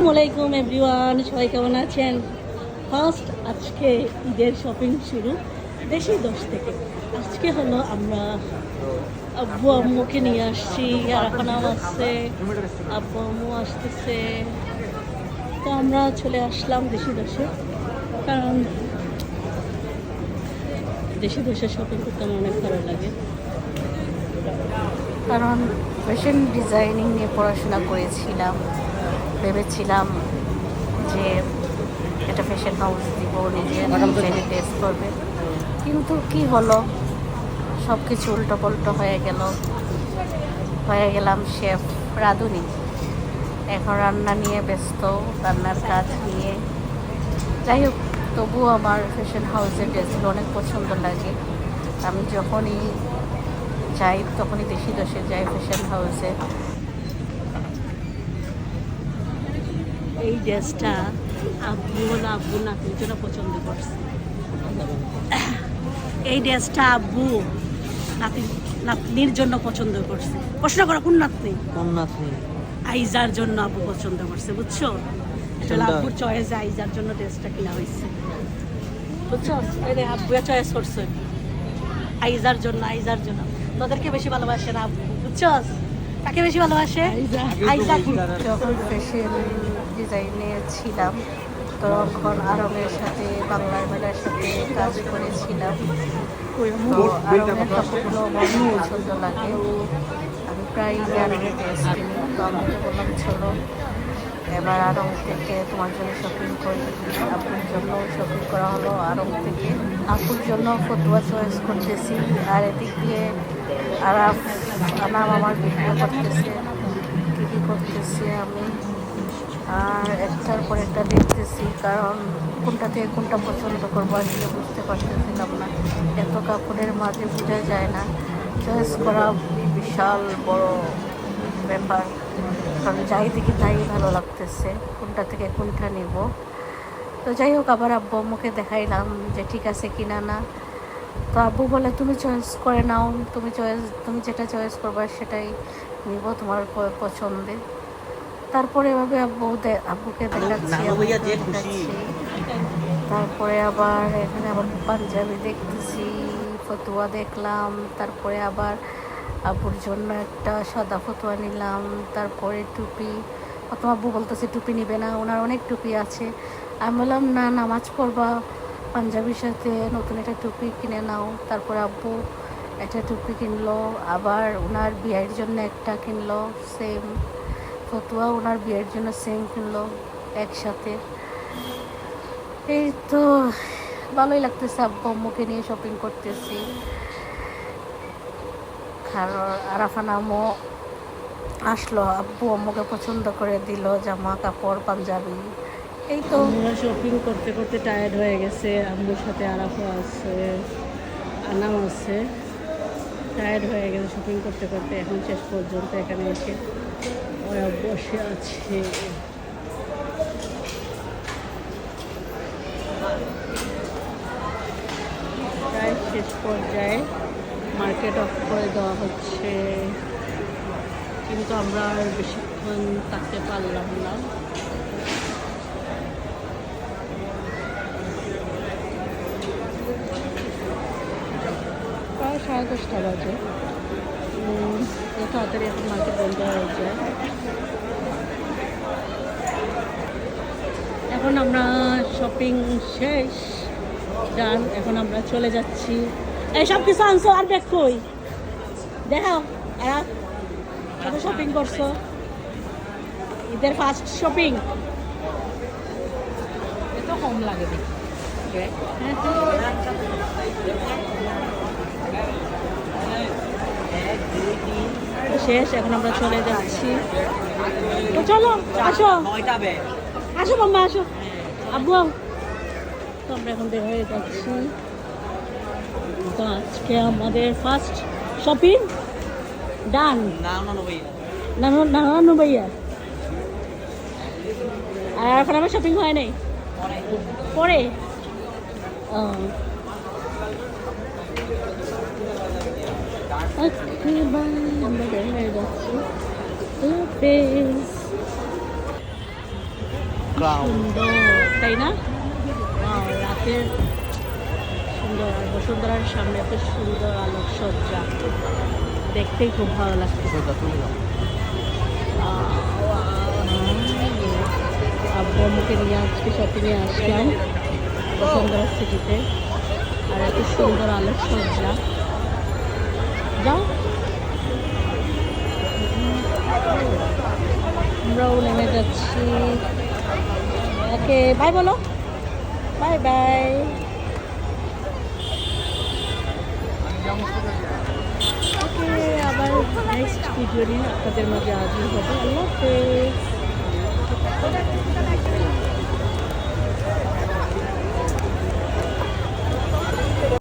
আসসালামাইকুম এভরিওয়ান, সবাই কেমন আছেন? ফার্স্ট আজকে ঈদের শপিং শুরু দেশি দশ থেকে। আজকে হলো আমরা আব্বু আম্মুকে নিয়ে আসছি আর এখন আসছে, আব্বু আম্মু আসতেছে। তো আমরা চলে আসলাম দেশি দশে। কারণ দেশি দশে শপিং করতে আমার অনেক ভালো লাগে। কারণ ফ্যাশন ডিজাইনিং নিয়ে পড়াশোনা করেছিলাম। ভেবেছিলাম যে একটা ফ্যাশন হাউস দিব নিজে নিজে টেস্ট করবে। কিন্তু কি হলো? সব কিছু উল্টো পাল্টো হয়ে গেল। হয়ে গেলাম শেফ রাঁধুনি। এখন রান্না নিয়ে ব্যস্ত রান্নার কাজ নিয়ে। যাই হোক তবুও আমার ফ্যাশন হাউসের ড্রেসগুলো অনেক পছন্দ লাগে। আমি যখনই যাই তখনই দেশি দশে যাই ফ্যাশন হাউসে এই ড্রেসটা আব্বু হলো আব্বু নাতনির জন্য পছন্দ করছে। এই ড্রেসটা আব্বু নাতি নাতনির জন্য পছন্দ করছে। প্রশ্ন করো কোন নাতনি? কোন নাতনি? আইজার জন্য আব্বু পছন্দ করছে বুঝছ? এটা কোনটা? আব্বুর চয়েস আইজার জন্য ড্রেসটা কিনা হয়েছে। বুঝছ? রে আব্বু চয়েস করছে। আইজার জন্য আইজার জন্য। তোদেরকে বেশি ভালোবাসে না আব্বু বুঝছ? কাকে বেশি ভালোবাসে? আইজা যখন ফ্যাশন ডিজাইনে ছিলাম তখন আরবের সাথে বাংলার মেলার সাথে কাজ করেছিলাম। তো আরবের কাপড়গুলো পছন্দ লাগে। আমি প্রায় আরবের ড্রেস কিনি। তো আমাকে বললাম চলো এবার আরং থেকে তোমার জন্য শপিং করি আপুর জন্য শপিং করা হলো, আরং থেকে আপুর জন্য ফতুয়া চয়েস করতেছি। আর এদিক দিয়ে আরাফ আনাম আমার ভিডিও করতেছে কী কী করতেছি আমি। আর একটার পর একটা দেখতেছি, কারণ কোনটা থেকে কোনটা পছন্দ করব আসলে বুঝতে পারতেছিলাম না। এত কাপড়ের মাঝে বোঝা যায় না। চয়েস করা বিশাল বড় ব্যাপার। কারণ যাই দেখি তাই ভালো লাগতেছে কোনটা থেকে কোনটা নিব তো যাই হোক আবার আব্বু আম্মুকে দেখাইলাম যে ঠিক আছে কিনা না তো আব্বু বলে তুমি চয়েস করে নাও তুমি চয়েস তুমি যেটা চয়েস করবা সেটাই নিব তোমার পছন্দে তারপরে এভাবে আব্বু দে- আব্বুকে। দেখাচ্ছি। তারপরে আবার এখানে আবার পাঞ্জাবি দেখতেছি ফতুয়া দেখলাম তারপরে আবার আব্বুর জন্য একটা সাদা ফতুয়া নিলাম, তারপরে টুপি অত আব্বু বলতেছে টুপি নিবে না, ওনার অনেক টুপি আছে। আমি বললাম, না, নামাজ পড়বা, পাঞ্জাবির সাথে নতুন একটা টুপি কিনে নাও। তারপর আব্বু একটা টুপি কিনলো, আবার ওনার বিয়ের জন্য একটা কিনলো সেম ফতুয়া, ওনার বিয়ের জন্য সেম কিনলো, একসাথে। এই তো, ভালোই লাগতেছে আব্বু, আম্মুকে নিয়ে শপিং করতেছি। আর আরাফানামও আসলো, আব্বু আম্মুকে পছন্দ করে দিল, জামা কাপড়, পাঞ্জাবি। এই তো আমরা শপিং করতে করতে টায়ার্ড হয়ে গেছে, আম্মুর সাথে আরাফা আছে, আনাম আছে। টায়ার্ড হয়ে গেছে শপিং করতে করতে, এখন শেষ পর্যন্ত এখানে এসে বসে আছে। শেষ পর্যায়ে মার্কেট অফ করে দেওয়া হচ্ছে। কিন্তু আমরা আর বেশিক্ষণ থাকতে পারলাম না। প্রায় সাড়ে দশটা বাজে। তাড়াতাড়ি এখন মার্কেট বন্ধ হয়ে যায় এখন আমরা শপিং শেষ। ডান এখন আমরা চলে যাচ্ছি। এই সব কিছু আনছো আর ব্যাগ কই? দেখাও আর কত শপিং করছ? ঈদের ফার্স্ট শপিং এত কম লাগে শেষ এখন আমরা চলে যাচ্ছি। তো চলো আসো। আসো মাম্মা আসো। আব্বু তো আমরা এখন বের হয়ে যাচ্ছি। তো আজকে আমাদের ফার্স্ট শপিং ডান না না ভাই নানু নানু ভাইয়া আর এখন আমার শপিং হয় নাই? পরে। আমরা বের যাচ্ছি তাই না? রাতের সুন্দর আর বসুন্ধরার সামনে এত সুন্দর আলোকসজ্জা। দেখতেই খুব ভালো লাগছে। আব্বু আম্মুকে নিয়ে আজকে শপিংয়ে আসলাম বসুন্ধরা সিটিতে আর এত সুন্দর আলোকসজ্জা। যাও। আমরাও নেমে যাচ্ছি। ওকে বাই বলো। বাই বাই ওকে আবার নেক্সট ভিডিও নিয়ে আপনাদের মাঝে হাজির হবে। আল্লাহ